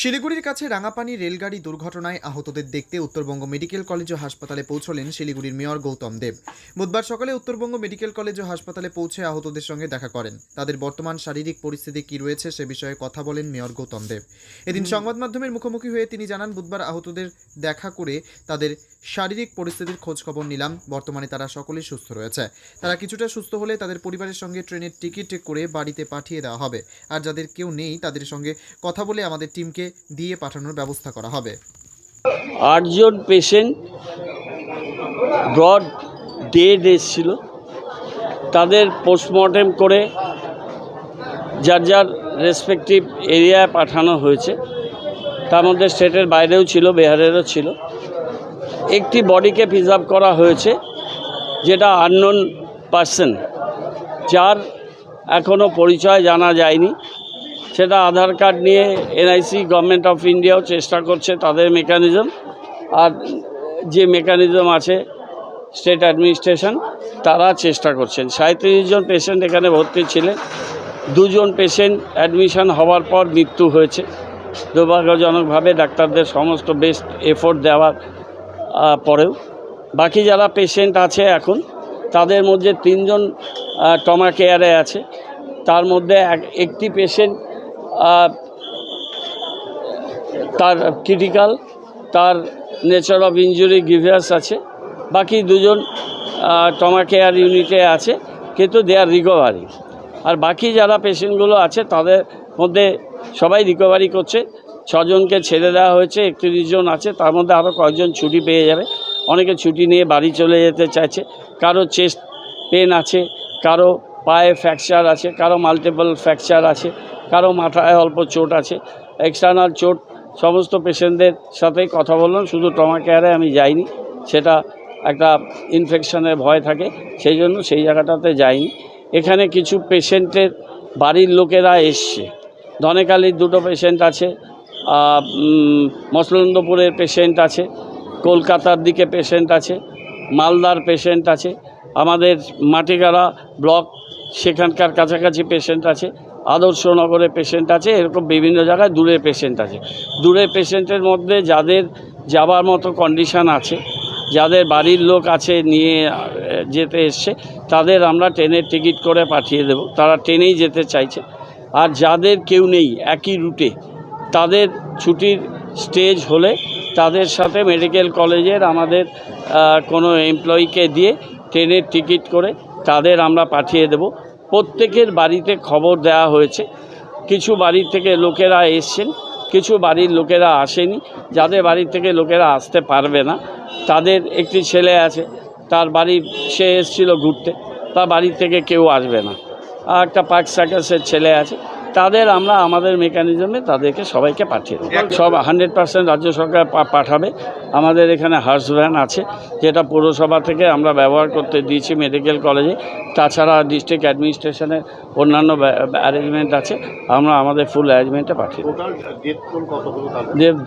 শিলিগুড়ির কাছে রাঙাপানি রেলগাড়ি দুর্ঘটনায় আহতদের দেখতে উত্তরবঙ্গ মেডিকেল কলেজ ও হাসপাতালে পৌঁছলেন শিলিগুড়ির মেয়র গৌতম দেব। বুধবার সকালে উত্তরবঙ্গ মেডিকেল কলেজ ও হাসপাতালে পৌঁছে আহতদের সঙ্গে দেখা করেন। তাদের বর্তমান শারীরিক পরিস্থিতি কী রয়েছে সে বিষয়ে কথা বলেন মেয়র গৌতম দেব। এদিন সংবাদ মাধ্যমের মুখোমুখি হয়ে তিনি জানান বুধবার আহতদের দেখা করে তাদের শারীরিক পরিস্থিতির খোঁজ খবর নিলাম। বর্তমানে তারা সকলেই সুস্থ রয়েছে। তারা কিছুটা সুস্থ হলে তাদের পরিবারের সঙ্গে ট্রেনের টিকিট করে বাড়িতে পাঠিয়ে দেওয়া হবে। আর যাদের কেউ নেই তাদের সঙ্গে কথা বলে আমাদের টিমকে দিয়ে পাঠানোর ব্যবস্থা করা হবে। আটজন পেশেন্ট ব্রড ডেড এসছিল তাদের পোস্টমর্টেম করে যার যার রেসপেক্টিভ এরিয়ায় পাঠানো হয়েছে। তার মধ্যে স্টেটের বাইরেও ছিল, বিহারেরও ছিল। একটি বডিকে প্রিজার্ভ করা হয়েছে, যেটা আননোন পার্সন যার এখনও পরিচয় জানা যায়নি। সেটা আধার কার্ড নিয়ে এনআইসি গভর্নমেন্ট অফ ইন্ডিয়াও চেষ্টা করছে তাদের মেকানিজম আর যে মেকানিজম আছে স্টেট অ্যাডমিনিস্ট্রেশন তারা চেষ্টা করছেন। সাঁত্রিশ জন পেশেন্ট এখানে ভর্তি ছিলেন। দুজন পেশেন্ট অ্যাডমিশন হওয়ার পর মৃত্যু হয়েছে। দুর্ভাগ্যজনকভাবে ডাক্তারদের সমস্ত বেস্ট এফোর্ট দেওয়ার পরেও। বাকি যারা পেশেন্ট আছে এখন, তাদের মধ্যে তিনজন টমা কেয়ারে আছে। তার মধ্যে এক, একটি পেশেন্ট তার ক্রিটিক্যাল তার নেচার অফ ইনজুরি গ্রিভিয়াস আছে। বাকি দুজন টমা কেয়ার ইউনিটে আছে, কিন্তু দে আর রিকভারি আর বাকি যারা পেশেন্টগুলো আছে, তাদের মধ্যে সবাই রিকভারি করছে। ছজনকে ছেড়ে দেওয়া হয়েছে, একত্রিশ জন আছে, তার মধ্যে আরও কয়েকজন ছুটি পেয়ে যাবে। অনেকে ছুটি নিয়ে বাড়ি চলে যেতে চাইছে। কারও চেস্ট পেন আছে, কারও পায়ে ফ্র্যাকচার আছে, কারও মাল্টিপল ফ্র্যাকচার আছে। কারও মাথায় অল্প চোট আছে এক্সটার্নাল চোট, সমস্ত পেশেন্টদের সাথেই কথা বললাম, শুধু ট্রমা কেয়ারে আমি যাইনি, সেটা একটা ইনফেকশনের ভয় থাকে, সেই জন্য সেই জায়গাটাতে যাইনি। এখানে কিছু পেশেন্টের বাড়ির লোকেরা এসছে, ধনেকালির দুটো পেশেন্ট আছে মসলন্দপুরের পেশেন্ট আছে, কলকাতার দিকে পেশেন্ট আছে, মালদার পেশেন্ট আছে, আমাদের মাটিগাড়া ব্লক, সেখানকার কাছাকাছি পেশেন্ট আছে আদর্শনগরে পেশেন্ট আছে, এরকম বিভিন্ন জায়গায় দূরে পেশেন্ট আছে। দূরে পেশেন্টের মধ্যে যাদের যাবার মতো কন্ডিশান আছে, যাদের বাড়ির লোক আছে নিয়ে যেতে এসছে, তাদের আমরা ট্রেনের টিকিট করে পাঠিয়ে দেব। তারা ট্রেনেই যেতে চাইছে। আর যাদের কেউ নেই একই রুটে তাদের ছুটির স্টেজ হলে তাদের সাথে মেডিকেল কলেজের আমাদের কোনো এমপ্লয়িকে দিয়ে ট্রেনের টিকিট করে তাদের আমরা পাঠিয়ে দেব। প্রত্যেকের বাড়িতে খবর দেওয়া হয়েছে। কিছু বাড়ি থেকে লোকেরা এসছেন, কিছু বাড়ির লোকেরা আসেনি। যাদের বাড়ি থেকে লোকেরা আসতে পারবে না, তাদের একটি ছেলে আছে, তার বাড়ি, সে এসেছিল ঘুরতে, তার বাড়ি থেকে কেউ আসবে না। আর একটা পার্ক সার্কাসের ছেলে আছে তাদের আমরা আমাদের মেকানিজমে তাদেরকে সবাইকে পাঠিয়ে দেবো। সব হান্ড্রেড পার্সেন্ট রাজ্য সরকার পাঠাবে। আমাদের এখানে হার্স ভ্যান আছে যেটা পৌরসভা থেকে আমরা ব্যবহার করতে দিয়েছি মেডিকেল কলেজে। তাছাড়া ডিস্ট্রিক্ট অ্যাডমিনিস্ট্রেশনের অন্যান্য অ্যারেঞ্জমেন্ট আছে আমরা আমাদের ফুল অ্যারেঞ্জমেন্টে পাঠিয়ে দেবো।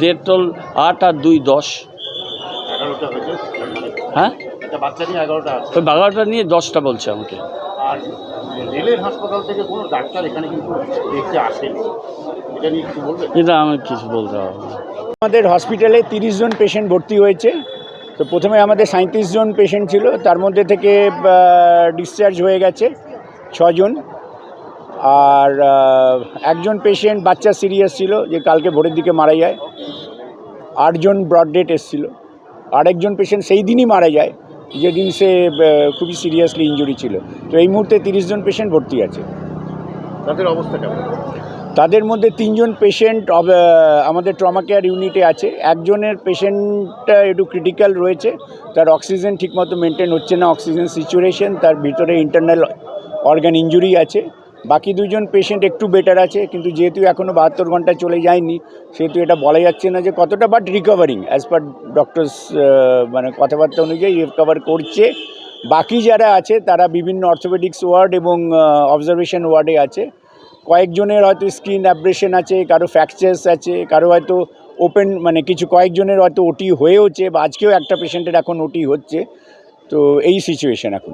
দেড় টোল আট আর দুই দশ। হ্যাঁ? বাচ্চা নিয়ে দশটা বলছে আমাকে। আর রেলের হাসপাতাল থেকে কোনো ডাক্তার এখানে কিন্তু দেখতে আসেনি এটা নিয়ে কিছু বলবেন? এটা আমি কিছু বলতে না। আমাদের হসপিটালে তিরিশ জন পেশেন্ট ভর্তি হয়েছে। তো প্রথমে আমাদের সাঁত্রিশ জন পেশেন্ট ছিল। তার মধ্যে থেকে ডিসচার্জ হয়ে গেছে ছজন। আর একজন পেশেন্ট বাচ্চা সিরিয়াস ছিল যে কালকে ভোরের দিকে মারা যায়। আটজন ব্রড ডেট এসেছিল। আরেকজন পেশেন্ট সেই দিনই মারা যায়। যেদিন সে খুবই সিরিয়াসলি ইঞ্জুরি ছিল। তো এই মুহূর্তে তিরিশ জন পেশেন্ট ভর্তি আছে। তাদের অবস্থা কেমন? তাদের মধ্যে তিনজন পেশেন্ট আমাদের ট্রমা কেয়ার ইউনিটে আছে। একজনের পেশেন্টটা একটু ক্রিটিক্যাল রয়েছে। তার অক্সিজেন ঠিকমতো মেনটেন হচ্ছে না। অক্সিজেন সিচুয়েশন তার ভিতরে ইন্টারনাল অর্গান ইঞ্জুরি আছে। বাকি দুজন পেশেন্ট একটু বেটার আছে, কিন্তু যেহেতু এখনও বাহাত্তর ঘণ্টা চলে যায়নি, সেহেতু এটা বলা যাচ্ছে না যে কতটা but recovering as per doctors মানে কথাবার্তা অনুযায়ী রিকভার করছে। বাকি যারা আছে, তারা বিভিন্ন অর্থোপেডিক্স ওয়ার্ড এবং অবজারভেশন ওয়ার্ডে আছে। কয়েকজনের হয়তো স্কিন অ্যাব্রেশন আছে, কারও ফ্র্যাকচার্স আছে, কারও হয়তো ওপেন মানে কিছু কয়েকজনের হয়তো ওটি হয়েওছে, বা আজকেও একটা পেশেন্টের এখন ওটি হচ্ছে। তো এই সিচুয়েশন এখন।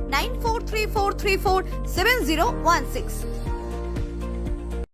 9434347016.